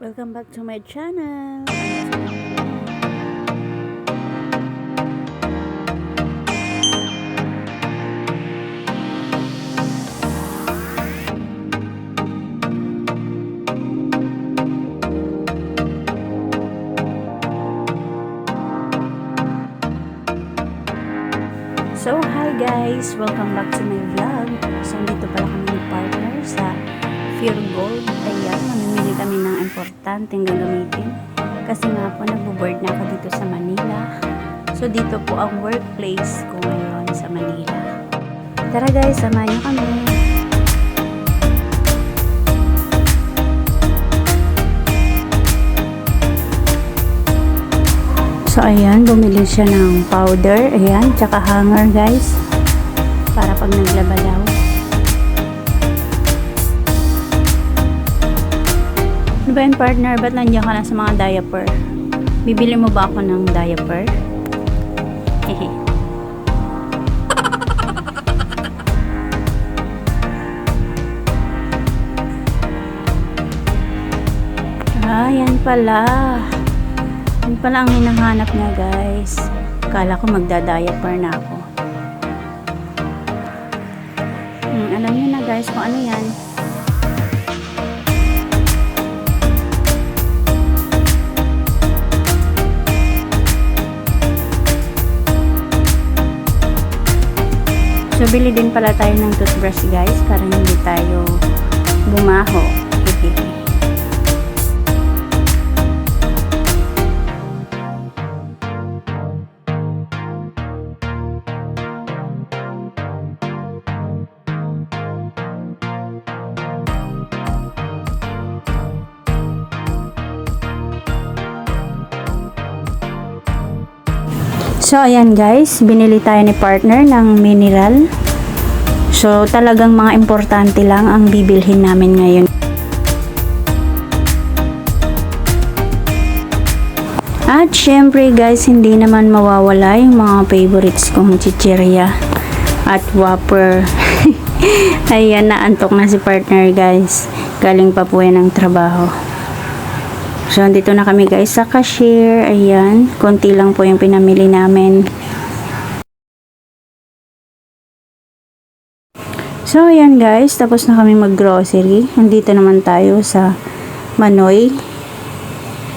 Welcome back to my channel. So, hi guys! Welcome back to my vlog. So, dito pala kami ni partner sa Fear Gold. Ayan, kami ng importanteng gagamitin. Kasi nga po, nagbo-board na ako dito sa Manila. So, dito po ang workplace ko ngayon sa Manila. Tara guys, samahan niyo kami. So, ayan, bumili siya ng powder. Ayan, tsaka hanger, guys. Para pag naglabalaw. Ano ba yun, partner? Ba't nandiyan ka na sa mga diaper? Bibili mo ba ako ng diaper? Hehe. Ah, yan pala. Yan pala ang hinahanap niya guys. Kala ko magda-diaper na ako. Hmm, alam niyo na guys kung ano yan. So, bili din pala tayo ng toothbrush guys para hindi tayo bumaho. So, ayan guys, binili tayo ni partner ng mineral. So, talagang mga importante lang ang bibilhin namin ngayon. At syempre guys, hindi naman mawawala yung mga favorites kong chichirya at whopper. ayan, naantok na si partner guys. Galing pa po yan ng trabaho. So, andito na kami guys sa cashier. Ayan, konti lang po yung pinamili namin. So, ayan guys, tapos na kami mag-grocery. Andito naman tayo sa Manoy.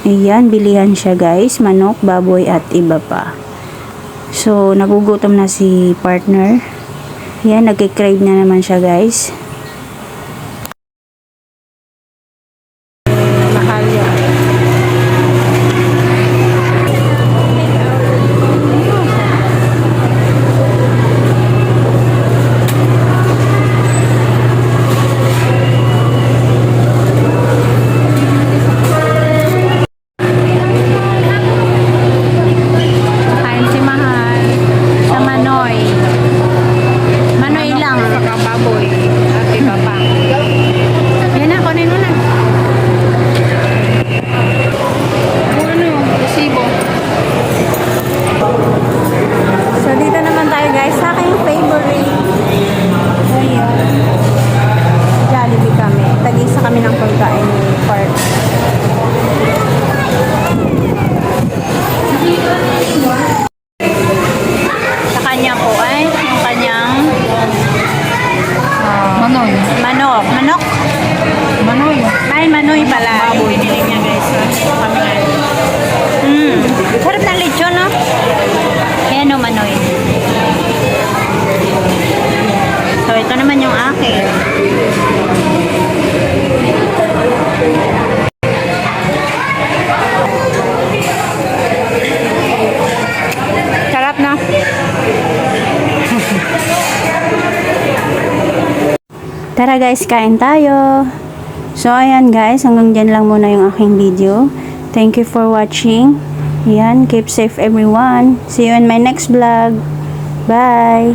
Ayan, bilihan siya guys. Manok, baboy at iba pa. So, nagugutom na si partner. Ayan, nagkikrave na naman siya guys. Mahal yan. Kain si Mahal sa Manoy. Saka baboy at iba pa. Yan na, na. Ano yung resibo? So, dito naman tayo guys. Sa akin yung favorite. Ayan. Jollibee kami. Tag-isa kami ng pagkain ni Park. Sa kanya po ay Manoy. manok. Manok? Manoy. Ay, manoy pala. Baboy. Binili niya guys. Ngayon. Mm. Sarap ng lechon, no? Ayan o, manoy. So, ito naman yung akin. Tara guys, kain tayo. So, ayan guys, hanggang dyan lang muna yung aking video. Thank you for watching. Ayan, keep safe everyone. See you in my next vlog. Bye!